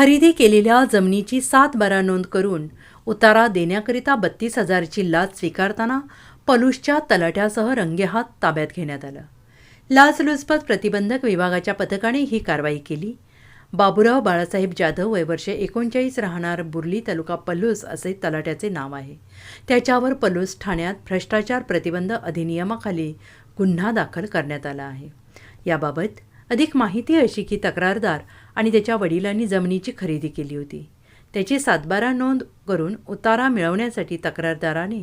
खरेदी केलेल्या जमिनीची सात बारा नोंद करून उतारा देण्याकरिता बत्तीस हजारची लाच स्वीकारताना पलूसच्या तलाट्यासह रंगेहात ताब्यात घेण्यात आलं. लाचलुचपत प्रतिबंधक विभागाच्या पथकाने ही कारवाई केली. बाबुराव बाळासाहेब जाधव वय वर्षे एकोणचाळीस राहणार बुर्ली तालुका पलूस असे तलाट्याचे नाव आहे. त्याच्यावर पलूस ठाण्यात भ्रष्टाचार प्रतिबंध अधिनियमाखाली गुन्हा दाखल करण्यात आला आहे. याबाबत अधिक माहिती अशी की तक्रारदार आणि त्याच्या वडिलांनी जमिनीची खरेदी केली होती. त्याची सातबारा नोंद करून उतारा मिळवण्यासाठी तक्रारदाराने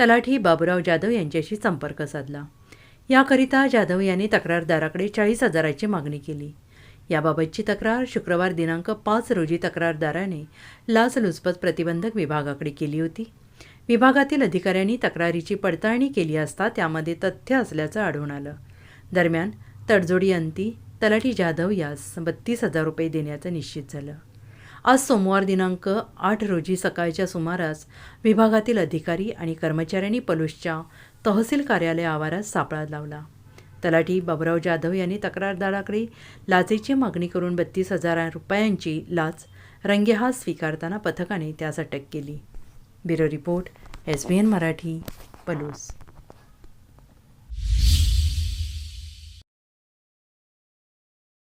तलाठी बाबुराव जाधव यांच्याशी संपर्क साधला. याकरिता जाधव यांनी तक्रारदाराकडे चाळीस हजाराची मागणी केली. याबाबतची तक्रार शुक्रवार दिनांक पाच रोजी तक्रारदाराने लाचलुचपत प्रतिबंधक विभागाकडे केली होती. विभागातील अधिकाऱ्यांनी तक्रारीची पडताळणी केली असता त्यामध्ये तथ्य असल्याचं आढळून आलं. दरम्यान तडजोडी अंती तलाठी जाधव यास बत्तीस हजार रुपये देण्याचं निश्चित झालं. आज सोमवार दिनांक आठ रोजी सकाळच्या सुमारास विभागातील अधिकारी आणि कर्मचाऱ्यांनी पलूसच्या तहसील कार्यालय आवारात सापळा लावला. तलाठी बाबराव जाधव यांनी तक्रारदाराकडे लाचेची मागणी करून बत्तीस हजार रुपयांची लाच रंगेहात स्वीकारताना पथकाने त्यास अटक केली. Bureau report S B N Marathi Palus.